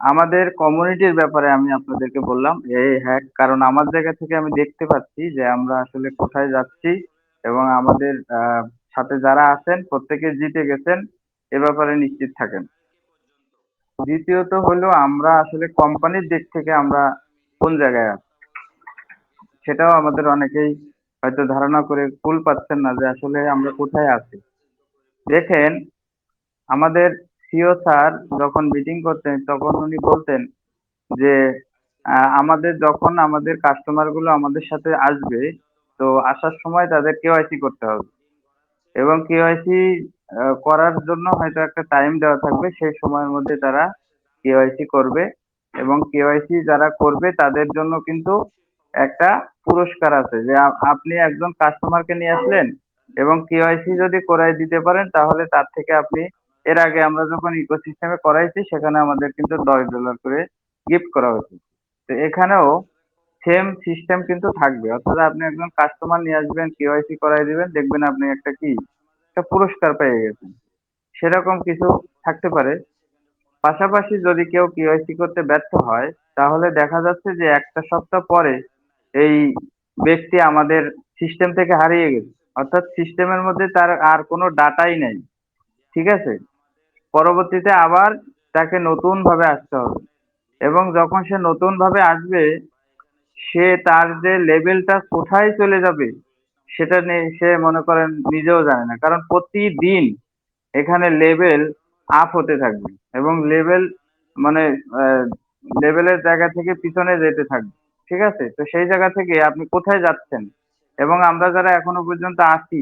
আমাদের কমিউনিটির ব্যাপারে আমি আপনাদেরকে বললাম, এই হ্যাক কারণ আমার জায়গা থেকে আমি দেখতে পাচ্ছি যে আমরা আসলে কোথায় যাচ্ছি এবং আমাদের সাথে যারা আছেন, প্রত্যেকে জিতে গেছেন, এ ব্যাপারে নিশ্চিত থাকেন। দ্বিতীয়ত হলো আমরা আসলে কোম্পানির দিক থেকে আমরা কোন জায়গায় আছি? সেটাও আমাদের অনেকেই হয়তো ধারণা করে কুল পাচ্ছেন না যে আসলে আমরা কোথায় আছি। দেখেন, আমাদের সিও স্যার যখন মিটিং করতেন, তখন উনি বলতেন যে আমাদের যখন আমাদের কাস্টমারগুলো আমাদের সাথে আসবে, তো আসার সময় তাদের কেওয়াইসি করতে হবে। এবং কেওয়াইসি করার জন্য হয়তো একটা টাইম দেওয়া থাকবে, সেই সময়ের মধ্যে তারা কেওয়াইসি করবে। এবং কেওয়াইসি যারা করবে, তাদের জন্য কিন্তু একটা পুরস্কার আছে যে আপনি একজন কাস্টমারকে নিয়ে আসলেন এবং কেওয়াইসি যদি করাই দিতে পারেন, তাহলে তার থেকে আপনি এর আগে আমরা যখন ইকোসিস্টেমে করাইছি সেখানে আমাদের কিন্তু দশ ডলার করে গিফট করা হয়েছে। তো এখানেও সেম সিস্টেম কিন্তু থাকবে। অর্থাৎ আপনি একজন কাস্টমার নিয়ে আসবেন কেওয়াইসি করাই দিবেন, দেখবেন আপনি একটা কি? একটা পুরস্কার পেয়ে গেছেন। সেরকম কিছু থাকতে পারে। পাশাপাশি যদি কেউ কেওয়াইসি করতে ব্যর্থ হয়, তাহলে দেখা যাচ্ছে যে একটা সপ্তাহ পরে এই ব্যক্তি আমাদের সিস্টেম থেকে হারিয়ে গেছে। অর্থাৎ সিস্টেমের মধ্যে তার আর কোনো ডাটাই নেই। ঠিক আছে? পরবর্তীতে আবার তাকে নতুন ভাবে আসতে হবে। এবং যখন সে নতুন ভাবে আসবে, সে তার যে লেভেলটা কোথায় চলে যাবে, সেটা নিয়ে সে মনে করেন নিজেও জানে না। কারণ প্রতিদিন এখানে লেভেল আপ হতে থাকবে এবং লেভেল মানে লেভেলের জায়গা থেকে পিছনে যেতে থাকবে। ঠিক আছে? তো সেই জায়গা থেকে আপনি কোথায় যাচ্ছেন? এবং আমরা যারা এখনও পর্যন্ত আছি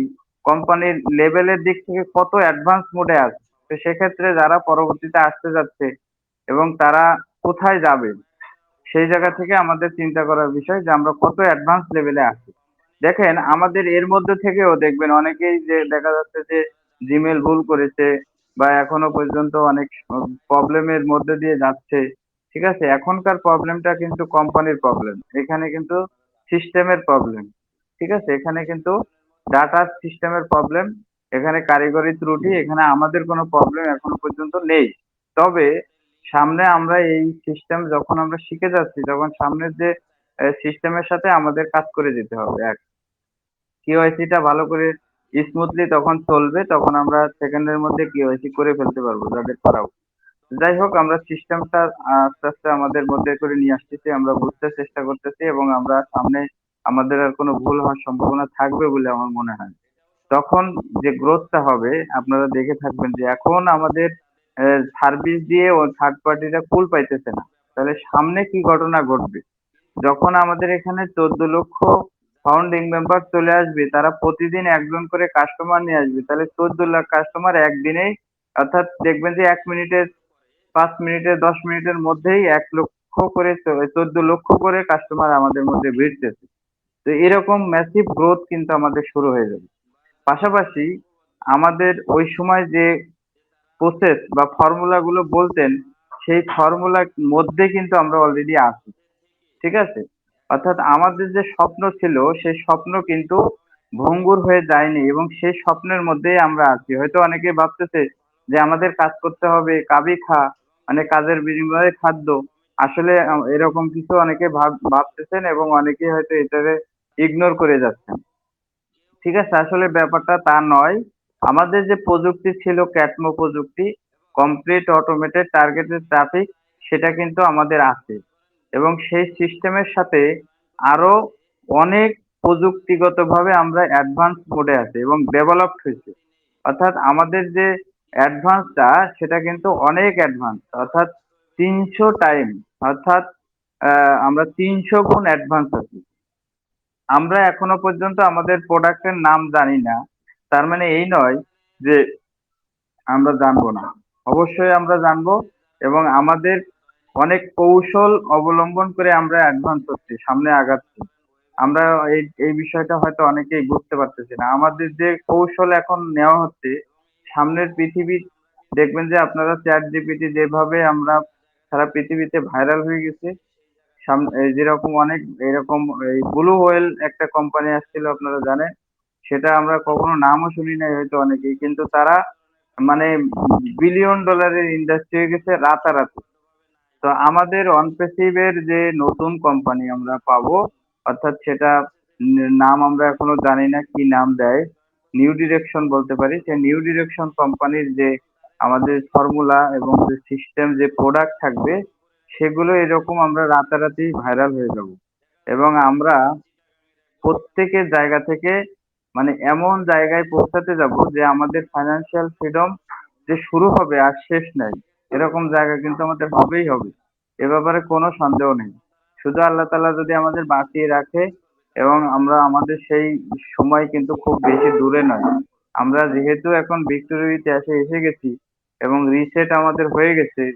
কোম্পানির লেভেলের দিক থেকে কত অ্যাডভান্স মোডে আছে? তো সেক্ষেত্রে যারা পরবর্তীতে আসতে যাচ্ছে এবং তারা কোথায় যাবে, সেই জায়গা থেকে আমাদের চিন্তা করার বিষয় যে আমরা কত অ্যাডভান্স লেভেলে আছি। দেখেন, আমাদের এর মধ্যে থেকেও দেখবেন অনেকেই যে দেখা যাচ্ছে যে জিমেল ভুল করেছে বা এখনও পর্যন্ত অনেক প্রবলেমের মধ্যে দিয়ে যাচ্ছে, ঠিক আছে? এখনকার প্রবলেমটা কিন্তু কোম্পানির প্রবলেম এখানে কিন্তু সিস্টেমের প্রবলেম ঠিক আছে? এখানে কিন্তু ডাটা সিস্টেমের প্রবলেম এখানে কারিগরি ত্রুটি, এখানে আমাদের কোনো প্রবলেম এখনও পর্যন্ত নেই তবে সামনে আমরা এই সিস্টেম যখন আমরা শিখে যাচ্ছি, তখন সামনের যে সিস্টেমের সাথে আমাদের কাজ করে যেতে হবে এক কেওয়াইসি টা ভালো করে স্মুথলি তখন চলবে, তখন আমরা সেকেন্ডের মধ্যে কেওয়াইসি করে ফেলতে পারব, যাদের করা উচিত। যাই হোক, আমরা সিস্টেমটা আস্তে আস্তে আমাদের মধ্যে করে নিয়ে আসতেছি, আমরা বুঝতে চেষ্টা করতেছি এবং আমরা সামনে আমাদের আর কোনো ভুল হওয়ার সম্ভাবনা থাকবে বলে আমার মনে হয়। তখন যে গ্রোথটা হবে, আপনারা দেখে থাকবেন যে এখন আমাদের সার্ভিস দিয়ে ও থার্ড পার্টিরা কুল পাইতেছে না। তাহলে সামনে কি ঘটনা ঘটবে? যখন আমাদের এখানে চোদ্দ লক্ষ ফাউন্ডিং মেম্বার চলে আসবে, তারা প্রতিদিন একজন করে কাস্টমার নিয়ে আসবে, তাহলে চোদ্দ লাখ কাস্টমার একদিনেই, অর্থাৎ দেখবেন যে এক মিনিটের, পাঁচ মিনিটের, দশ মিনিটের মধ্যেই এক লক্ষ করে চোদ্দ লক্ষ করে কাস্টমার আমাদের মধ্যে ভিড়তেছে। তো এরকম ম্যাসিভ গ্রোথ কিন্তু আমাদের শুরু হয়ে যাবে। পাশাপাশি আমাদের ওই সময় যে প্রসেস বা ফর্মুলা গুলো বলতেন, সেই ফর্মুলার মধ্যে কিন্তু আমরা অলরেডি আছি। ঠিক আছে? অর্থাৎ আমাদের যে স্বপ্ন ছিল, সেই স্বপ্ন কিন্তু ভঙ্গুর হয়ে যায়নি এবং সেই স্বপ্নের মধ্যেই আমরা আছি। হয়তো অনেকে ভাবতেছে যে আমাদের কাজ করতে হবে, কাবি খা মানে কাজের বিনিময়ে খাদ্য। আসলে এরকম কিছু অনেকে ভাব, ভাবতেছেন এবং অনেকে হয়তো এটাকে ইগনোর করে যাচ্ছেন। ঠিক আছে? আসলে ব্যাপারটা তা নয়। আমাদের যে প্রযুক্তি ছিল ক্যাটমো প্রযুক্তি কমপ্লিট অটোমেটেড টার্গেটেড ট্রাফিক সেটা কিন্তু আমাদের আছে। এবং সেই সিস্টেমের সাথে আরও অনেক প্রযুক্তিগতভাবে আমরা অ্যাডভান্স মোডে আছি এবং ডেভেলপড হয়েছে। অর্থাৎ আমাদের যে অ্যাডভান্সটা সেটা কিন্তু অনেক অ্যাডভান্স অর্থাৎ তিনশো টাইম অর্থাৎ আমরা তিনশো গুণ অ্যাডভান্স আছি। আমরা এখনও পর্যন্ত আমাদের প্রোডাক্টের নাম জানি না। তার মানে এই নয় যে আমরা জানব না। অবশ্যই আমরা জানব এবং আমাদের অনেক কৌশল অবলম্বন করে আমরা অ্যাডভান্স হচ্ছি, সামনে আগাচ্ছি। আমরা এই এই বিষয়টা হয়তো অনেকেই বুঝতে পারতেছি না। আমাদের যে কৌশল এখন নেওয়া হচ্ছে, সামনের পৃথিবী দেখবেন যে আপনারা চ্যাট জিপিটি যেভাবে আমরা সারা পৃথিবীতে ভাইরাল হয়ে গেছে সাম- এই যেরকম অনেক, এরকম, এই ব্লু হোয়েল একটা কোম্পানি আসছিল, আপনারা জানেন। সেটা আমরা কখনো নামও শুনি নাই হয়তো অনেকেই, কিন্তু তারা মানে বিলিয়ন ডলারের ইন্ডাস্ট্রি হয়ে গেছে রাতারাতি। তো আমাদের অনপেসিভ এর যে নতুন কোম্পানি আমরা পাবো, অর্থাৎ সেটা নাম আমরা এখনও জানি না কি নাম দেয় নিউ ডিরেকশন বলতে পারি। সেই নিউ ডিরেকশন কোম্পানির যে আমাদের ফর্মুলা এবং যে সিস্টেম যে প্রোডাক্ট থাকবে সেগুলো এরকম আমরা রাতারাতি ভাইরাল হয়ে যাব। এবং আমরা প্রত্যেকের জায়গা থেকে মানে এমন জায়গায় পৌঁছাতে যাব যে আমাদের ফাইন্যান্সিয়াল ফ্রিডম যে শুরু হবে আর শেষ নাই। এরকম জায়গা কিন্তু আমাদের হবেই হবে। এ ব্যাপারে কোনো সন্দেহ নেই। শুধু আল্লাহ তাআলা যদি আমাদের বাঁচিয়ে রাখে এবং আমরা আমাদের সেই সময় কিন্তু খুব বেশি দূরে নয়। আমরা যেহেতু এখন ভিক্টোরিয়াতে এসে এসে গেছি এবং রিসেট আমাদের হয়ে গেছে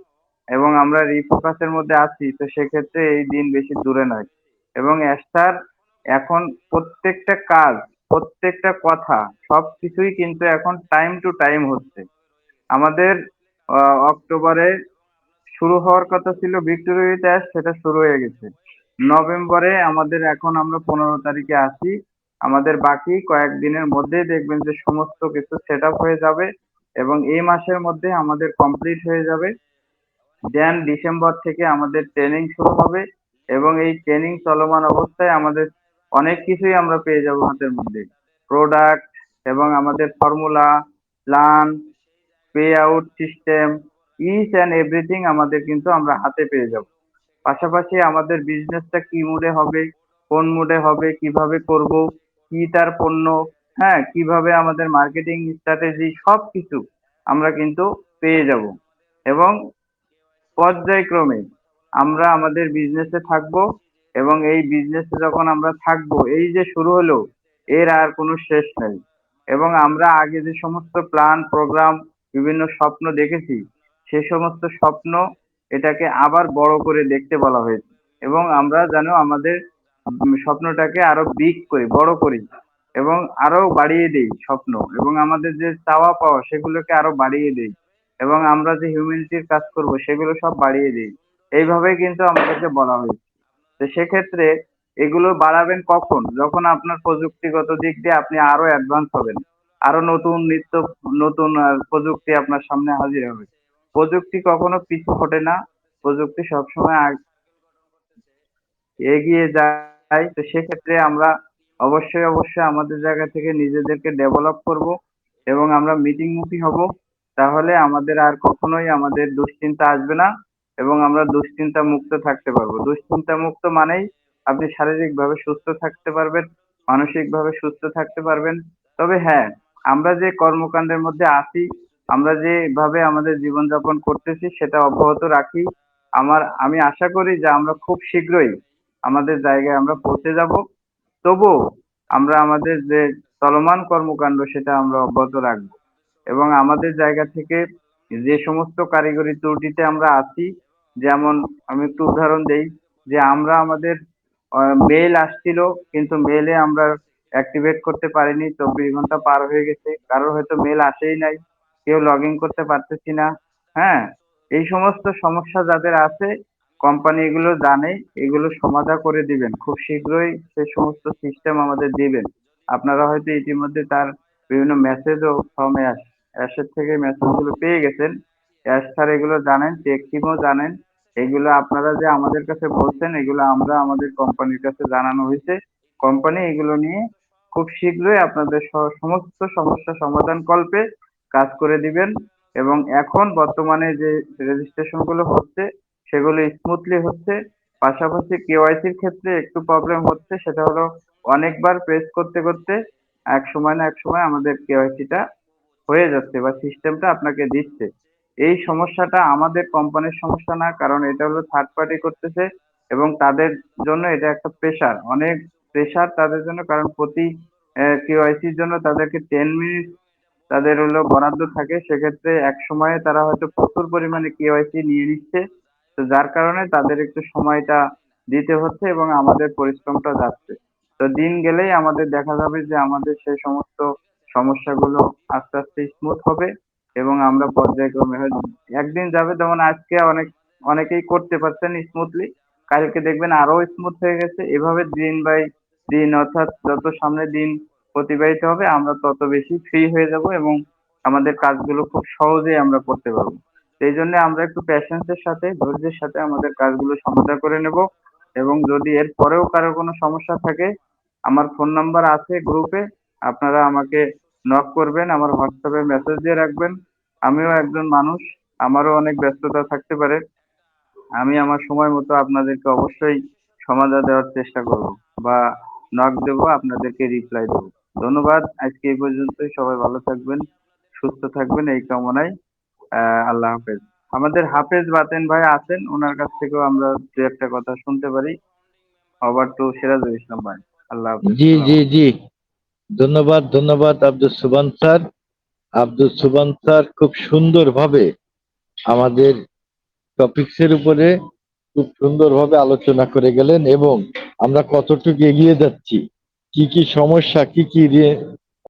এবং আমরা রিফোকাসের মধ্যে আছি, তো সেক্ষেত্রে এই দিন বেশি দূরে নয়। এবং অ্যাস্টার এখন প্রত্যেকটা কাজ, প্রত্যেকটা কথা, সবকিছুই কিন্তু এখন টাইম টু টাইম হচ্ছে। আমাদের অক্টোবরে শুরু হওয়ার কথা ছিল ভিক্টোরিয়া টেস্ট সেটা শুরু হয়ে গেছে। নভেম্বরে আমাদের এখন আমরা পনেরো তারিখে আসি আমাদের বাকি কয়েকদিনের মধ্যেই দেখবেন যে সমস্ত কিছু সেট হয়ে যাবে এবং এই মাসের মধ্যে আমাদের কমপ্লিট হয়ে যাবে। দেন ডিসেম্বর থেকে আমাদের ট্রেনিং শুরু হবে এবং এই ট্রেনিং চলমান অবস্থায় আমাদের অনেক কিছুই আমরা পেয়ে যাব হাতের মধ্যে। প্রোডাক্ট এবং আমাদের formula plan pay out system each and everything আমাদের কিন্তু আমরা হাতে পেয়ে যাব। পাশাপাশি আমাদের বিজনেসটা কি মুডে হবে, কোন মুডে হবে, কীভাবে করব, কি তার পণ্য হ্যাঁ কীভাবে আমাদের মার্কেটিং স্ট্র্যাটেজি সব কিছু আমরা কিন্তু পেয়ে যাব। এবং পর্যায়ক্রমে আমরা আমাদের বিজনেসে থাকব এবং এই বিজনেসে যখন আমরা থাকব, এই যে শুরু হলো, এর আর কোনো শেষ নেই। এবং আমরা আগে যে সমস্ত প্ল্যান প্রোগ্রাম বিভিন্ন স্বপ্ন দেখেছি, সে সমস্ত স্বপ্ন এটাকে আবার বড় করে দেখতে বলা হয়েছে। এবং আমরা যেন আমাদের স্বপ্নটাকে আরও বিগ করি, বড় করি এবং আরও বাড়িয়ে দেই স্বপ্ন। এবং আমাদের যে চাওয়া পাওয়া, সেগুলোকে আরও বাড়িয়ে দেই। এবং আমরা যে হিউম্যানিটির কাজ করব, সেগুলো সব বাড়িয়ে দিই। এইভাবেই কিন্তু আমাদেরকে বলা হয়েছে। তো সেক্ষেত্রে এগুলো বাড়াবেন কখন? যখন আপনার প্রযুক্তিগত দিক দিয়ে আপনি আরও অ্যাডভান্স হবেন। আরও নতুন নিত্য, নতুন প্রযুক্তি আপনার সামনে হাজির হবে। প্রযুক্তি কখনো পিছু হটে না। প্রযুক্তি সবসময় এগিয়ে যায়। তো সেক্ষেত্রে আমরা অবশ্যই অবশ্যই আমাদের জায়গা থেকে নিজেদেরকে ডেভেলপ করব এবং আমরা মিটিং মুখী হব। তাহলে আমাদের আর কখনোই আমাদের দুশ্চিন্তা আসবে না এবং আমরা দুশ্চিন্তা মুক্ত থাকতে পারব। দুশ্চিন্তা মুক্ত মানেই আপনি শারীরিকভাবে সুস্থ থাকতে পারবেন, মানসিকভাবে সুস্থ থাকতে পারবেন। তবে হ্যাঁ আমরা যে কর্মকাণ্ডের মধ্যে আছি, আমরা যেভাবে আমাদের জীবনযাপন করতেছি সেটা অব্যাহত রাখি। আমার, আমি আশা করি যে আমরা খুব শীঘ্রই আমাদের জায়গায় আমরা পৌঁছে যাব। তবুও আমরা আমাদের যে চলমান কর্মকাণ্ড সেটা আমরা অব্যাহত রাখব। এবং আমাদের জায়গা থেকে যে সমস্ত কারিগরি ত্রুটিতে আমরা আছি, যেমন আমি একটু উদাহরণ দেই, যে আমরা আমাদের মেল আসছিল, কিন্তু মেলে আমরা অ্যাক্টিভেট করতে পারিনি, চব্বিশ ঘণ্টা পার হয়ে গেছে, কারোর হয়তো মেল আসেই নাই, কেউ লগ ইন করতে পারতেছি না হ্যাঁ? এই সমস্ত সমস্যা যাদের আছে কোম্পানি এগুলো জানে, এগুলো সমাধা করে দিবেন, খুব শীঘ্রই সেই সমস্ত সিস্টেম আমাদের দিবেন। আপনারা হয়তো ইতিমধ্যে তার বিভিন্ন মেসেজও ফর্মে অ্যাশের থেকে মেসেজগুলো পেয়ে গেছেন। অ্যাশ স্যার এগুলো জানেন টেক টিমও জানেন। এগুলো আপনারা যে আমাদের কাছে বলছেন, এগুলো আমরা আমাদের কোম্পানির কাছে জানানো হয়েছে। কোম্পানি এগুলো নিয়ে খুব শীঘ্রই আপনাদের সমস্ত সমস্যা সমাধান কল্পে কাজ করে দিবেন। এবং এখন বর্তমানে যে রেজিস্ট্রেশনগুলো হচ্ছে, সেগুলো স্মুথলি হচ্ছে। পাশাপাশি কেওয়াইসির ক্ষেত্রে একটু প্রবলেম হচ্ছে, সেটা হলো অনেকবার প্রেস করতে করতে এক সময় না এক সময় আমাদের কেওয়াইসিটা হয়ে যাচ্ছে বা সিস্টেমটা আপনাকে দিচ্ছে। এই সমস্যাটা আমাদের কোম্পানির সমস্যা না, কারণ এটা হলো থার্ড পার্টি করতেছে এবং তাদের জন্য এটা একটা প্রেশার অনেক প্রেশার তাদের জন্য, কারণ প্রতি কেওয়াইসির জন্য তাদেরকে টেন মিনিট তাদের হলো বরাদ্দ থাকে। সেক্ষেত্রে এক সময়ে তারা হয়তো প্রচুর পরিমাণে কেওয়াইসি নিয়ে নিচ্ছে। তো যার কারণে তাদের একটু সময়টা দিতে হচ্ছে এবং আমাদের পরিশ্রমটা যাচ্ছে। তো দিন গেলেই আমাদের দেখা যাবে যে আমাদের সেই সমস্ত সমস্যাগুলো আস্তে আস্তে স্মুথ হবে এবং আমরা পর্যায়ক্রমে একদিন যাবে যেমন আজকে অনেক, অনেকেই করতে পারছেন স্মুথলি কালকে দেখবেন আরও স্মুথ হয়ে গেছে। এভাবে দিন বাই দিন অর্থাৎ যত সামনে দিন অতিবাহিত হবে, আমরা তত বেশি ফ্রি হয়ে যাব এবং আমাদের কাজগুলো খুব সহজেই আমরা করতে পারব। সেই জন্য আমরা একটু প্যাশেন্সের সাথে, ধৈর্যের সাথে আমাদের কাজগুলো সমাধা করে নেব এবং যদি এর পরেও কারও কোনো সমস্যা থাকে, আমার ফোন নাম্বার আছে গ্রুপে আপনারা আমাকে নক করবেন, আমার হোয়াটসঅ্যাপে মেসেজ দিয়ে রাখবেন। আমিও একজন মানুষ, আমারও অনেক ব্যস্ততা থাকতে পারে। আমি আমার সময় মতো আপনাদেরকে অবশ্যই সমাধা দেওয়ার চেষ্টা করব বা নক দেব, আপনাদেরকে রিপ্লাই দেবো। ধন্যবাদ, আজকে এই পর্যন্তই। সবাই ভালো থাকবেন, সুস্থ থাকবেন, এই কামনায় আল্লাহ হাফেজ। আমাদের হাফেজ বাতেন ভাই আছেন, ওনার কাছ থেকেও আমরা দু একটা কথা শুনতে পারি। ওভার টু সিরাজুল ইসলাম ভাই, আল্লাহ জি জি জি। ধন্যবাদ ধন্যবাদ আব্দুল সুবান স্যার। আব্দুল সুবান স্যার খুব সুন্দরভাবে আমাদের টপিকসের উপরে খুব সুন্দরভাবে আলোচনা করে গেলেন এবং আমরা কতটুকু এগিয়ে যাচ্ছি, কি কি সমস্যা, কি কি